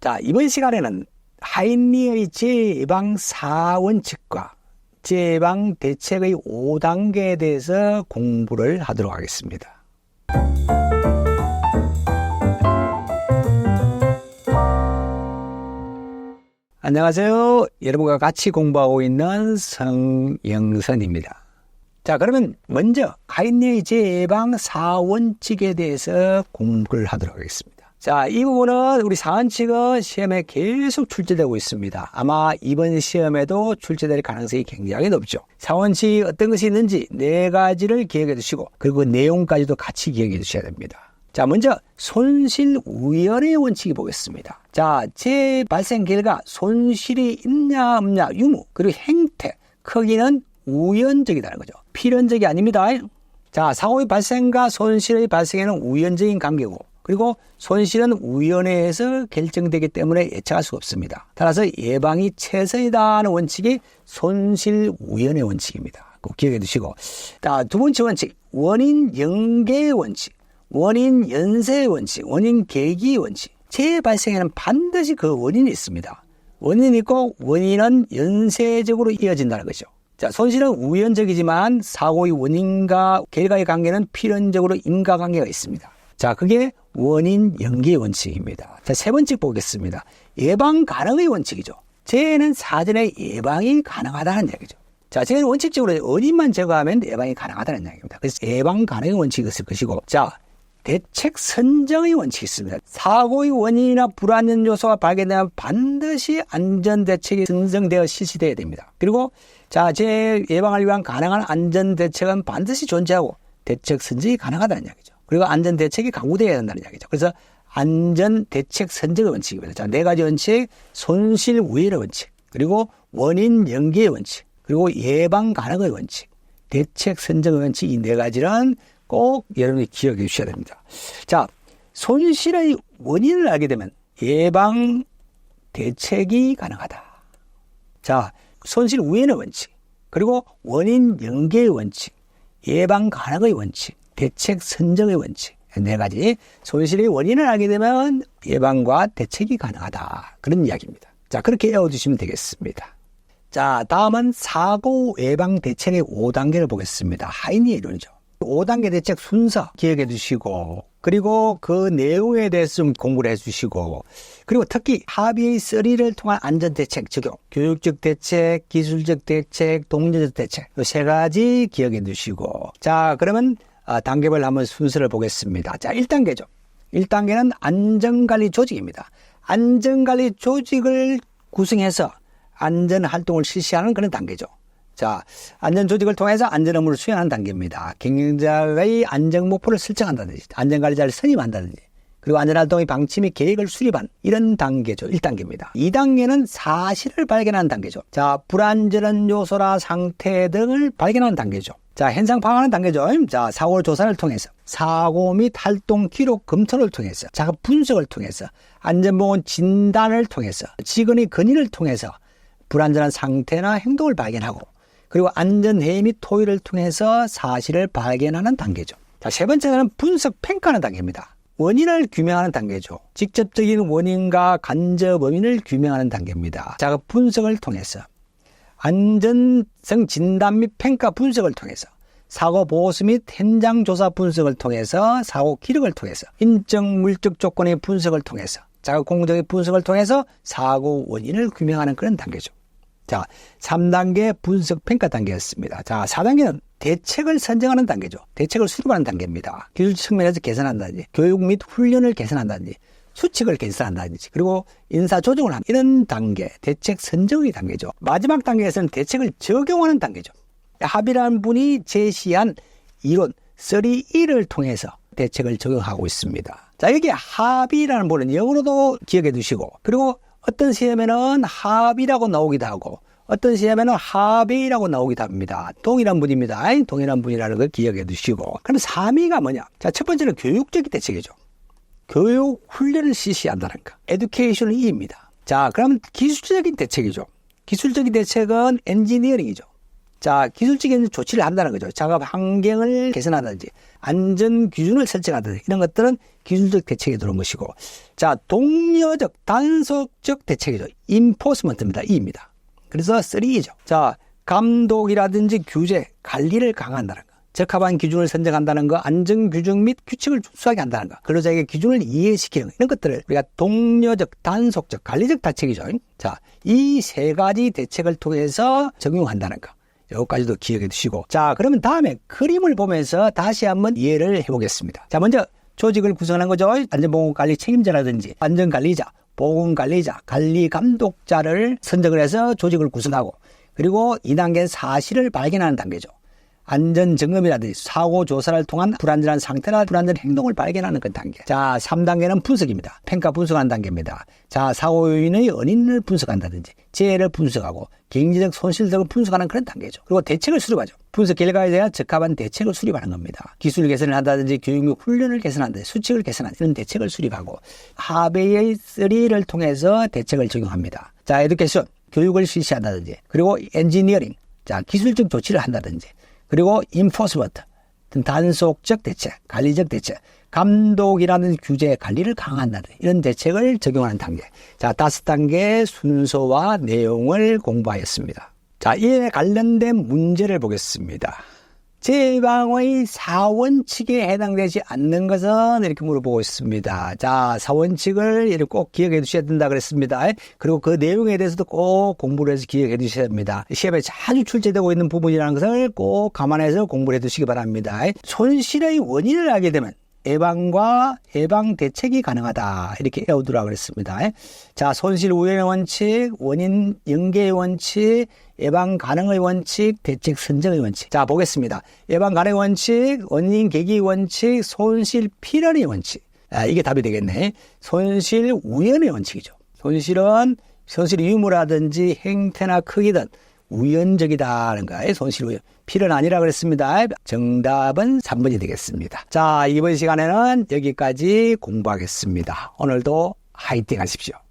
자, 이번 시간에는 하인리의 재예방 4원칙과 재예방 대책의 5단계에 대해서 공부를 하도록 하겠습니다. 안녕하세요. 여러분과 같이 공부하고 있는 성영선입니다. 자, 그러면 먼저 가인리의 재예방 4원칙에 대해서 공부를 하도록 하겠습니다. 자, 이 부분은 우리 사원칙은 시험에 계속 출제되고 있습니다. 아마 이번 시험에도 출제될 가능성이 굉장히 높죠. 사원칙 어떤 것이 있는지 네 가지를 기억해 두시고 그리고 내용까지도 같이 기억해 두셔야 됩니다. 자, 먼저 손실 우연의 원칙이 보겠습니다. 자, 재 발생 결과 손실이 있냐 없냐 유무 그리고 행태 크기는 우연적이라는 거죠. 필연적이 아닙니다. 자, 사고의 발생과 손실의 발생에는 우연적인 관계고 그리고 손실은 우연회에서 결정되기 때문에 예측할 수 없습니다. 따라서 예방이 최선이다 하는 원칙이 손실 우연의 원칙입니다. 꼭 기억해 두시고. 자, 두 번째 원칙, 원인 연계 원칙, 원인 연쇄 원칙, 원인 계기 원칙. 재발생에는 반드시 그 원인이 있습니다. 원인이 있고 원인은 연쇄적으로 이어진다는 거죠. 자, 손실은 우연적이지만 사고의 원인과 결과의 관계는 필연적으로 인과관계가 있습니다. 자, 그게 원인 연계 원칙입니다. 자, 세 번째 보겠습니다. 예방 가능의 원칙이죠. 재해는 사전에 예방이 가능하다는 얘기죠. 자, 재해는 원칙적으로 원인만 제거하면 예방이 가능하다는 이야기입니다. 그래서 예방 가능의 원칙이 있을 것이고, 자, 대책 선정의 원칙이 있습니다. 사고의 원인이나 불안전 요소가 발견되면 반드시 안전 대책이 선정되어 실시되어야 됩니다. 그리고 자, 재 예방을 위한 가능한 안전 대책은 반드시 존재하고 대책 선정이 가능하다는 이야기죠. 그리고 안전 대책이 강구되어야 한다는 이야기죠. 그래서 안전 대책 선정의 원칙입니다. 자, 네 가지 원칙, 손실 우회의 원칙, 그리고 원인 연계의 원칙, 그리고 예방 가능의 원칙, 대책 선정의 원칙 이 네 가지는 꼭 여러분이 기억해 주셔야 됩니다. 자, 손실의 원인을 알게 되면 예방 대책이 가능하다. 자, 손실 우회의 원칙, 그리고 원인 연계의 원칙, 예방 가능의 원칙, 대책 선정의 원칙 네 가지 손실의 원인을 알게 되면 예방과 대책이 가능하다 그런 이야기입니다. 자 그렇게 외워두시면 되겠습니다. 자 다음은 사고 예방 대책의 5단계를 보겠습니다. 하이니 이론이죠. 5단계 대책 순서 기억해 두시고 그리고 그 내용에 대해서 좀 공부를 해 주시고 그리고 특히 합의 3를 통한 안전 대책 적용 교육적 대책, 기술적 대책, 동료적 대책 이 세 가지 기억해 두시고 자 그러면 아, 단계별 한번 순서를 보겠습니다. 자, 1단계죠. 1단계는 안전관리 조직입니다. 안전관리 조직을 구성해서 안전 활동을 실시하는 그런 단계죠. 자, 안전 조직을 통해서 안전 업무를 수행하는 단계입니다. 경영자의 안전 목표를 설정한다든지, 안전관리자를 선임한다든지, 그리고 안전활동의 방침 및 계획을 수립한 이런 단계죠. 1단계입니다. 2단계는 사실을 발견하는 단계죠. 자, 불안전한 요소나 상태 등을 발견하는 단계죠. 자, 현상 파악하는 단계죠. 자, 사고 조사를 통해서, 사고 및 활동 기록 검토를 통해서, 자, 분석을 통해서, 안전보건 진단을 통해서, 직원의 건의를 통해서 불안전한 상태나 행동을 발견하고, 그리고 안전회의 및 토의를 통해서 사실을 발견하는 단계죠. 자, 세 번째는 분석 평가하는 단계입니다. 원인을 규명하는 단계죠. 직접적인 원인과 간접 원인을 규명하는 단계입니다. 자, 그 분석을 통해서 안전성 진단 및 평가 분석을 통해서 사고 보호수 및 현장 조사 분석을 통해서 사고 기록을 통해서 인적 물적 조건의 분석을 통해서 자극 공정의 분석을 통해서 사고 원인을 규명하는 그런 단계죠. 자, 3단계 분석 평가 단계였습니다. 자, 4단계는 대책을 선정하는 단계죠. 대책을 수립하는 단계입니다. 기술 측면에서 개선한다든지, 교육 및 훈련을 개선한다든지, 수칙을 개선한다든지 그리고 인사 조정을 하는 이런 단계 대책 선정의 단계죠. 마지막 단계에서는 대책을 적용하는 단계죠. 합의라는 분이 제시한 이론 3E를 통해서 대책을 적용하고 있습니다. 자, 여기 합의라는 부분은 영어로도 기억해 두시고 그리고 어떤 시험에는 합의라고 나오기도 하고 어떤 시험에는 합의라고 나오기도 합니다. 동일한 분입니다. 동일한 분이라는 걸 기억해 두시고 그럼 3위가 뭐냐? 자, 첫 번째는 교육적인 대책이죠. 교육 훈련을 실시한다는 거. 에듀케이션 E입니다. 자, 그럼 기술적인 대책이죠. 기술적인 대책은 엔지니어링이죠. 자, 기술적인 조치를 한다는 거죠. 작업 환경을 개선하든지, 안전 기준을 설정하든지, 이런 것들은 기술적 대책에 들어온 것이고, 자, 동료적, 단속적 대책이죠. 인포스먼트입니다. E입니다. 그래서 3죠. 자, 감독이라든지 규제, 관리를 강화한다는 거. 적합한 기준을 선정한다는 거, 안전 규정 및 규칙을 준수하게 한다는 거, 근로자에게 기준을 이해시키는 거, 이런 것들을 우리가 동료적, 단속적, 관리적 대책이죠. 자, 이 세 가지 대책을 통해서 적용한다는 거. 여기까지도 기억해 두시고. 자, 그러면 다음에 그림을 보면서 다시 한번 이해를 해보겠습니다. 자, 먼저 조직을 구성하는 거죠. 안전보건관리 책임자라든지 안전관리자, 보건관리자, 관리감독자를 선정을 해서 조직을 구성하고 그리고 2단계는 사실을 발견하는 단계죠. 안전 점검이라든지 사고 조사를 통한 불안전한 상태나 불안전 행동을 발견하는 그 단계. 자, 3단계는 분석입니다. 평가 분석하는 단계입니다. 자, 사고 요인의 원인을 분석한다든지 재해를 분석하고 경제적 손실 등을 분석하는 그런 단계죠. 그리고 대책을 수립하죠. 분석 결과에 대한 적합한 대책을 수립하는 겁니다. 기술 개선을 한다든지 교육 및 훈련을 개선한다든지 수칙을 개선하는 이런 대책을 수립하고 하베이의 3를 통해서 대책을 적용합니다. 자, 에듀케이션, 교육을 실시한다든지 그리고 엔지니어링, 자, 기술적 조치를 한다든지 그리고 인포스먼트 단속적 대책, 관리적 대책, 감독이라는 규제 관리를 강화한다는 이런 대책을 적용하는 단계. 자, 다섯 단계 순서와 내용을 공부하였습니다. 자, 이에 관련된 문제를 보겠습니다. 제방의 사원칙에 해당되지 않는 것은 이렇게 물어보고 있습니다. 자, 사원칙을 이렇게 꼭 기억해 두셔야 된다 그랬습니다. 그리고 그 내용에 대해서도 꼭 공부를 해서 기억해 두셔야 됩니다. 시험에 자주 출제되고 있는 부분이라는 것을 꼭 감안해서 공부를 해 두시기 바랍니다. 손실의 원인을 알게 되면 예방과 예방 대책이 가능하다. 이렇게 외우두라고 그랬습니다. 자, 손실 우연의 원칙, 원인 연계의 원칙, 예방 가능의 원칙, 대책 선정의 원칙. 자, 보겠습니다. 예방 가능의 원칙, 원인 계기 원칙, 손실 필연의 원칙. 아, 이게 답이 되겠네. 손실 우연의 원칙이죠. 손실은 손실 유무라든지 행태나 크기든 우연적이다는 거예요. 손실 우연. 필은 아니라 그랬습니다. 정답은 3번이 되겠습니다. 자, 이번 시간에는 여기까지 공부하겠습니다. 오늘도 화이팅 하십시오.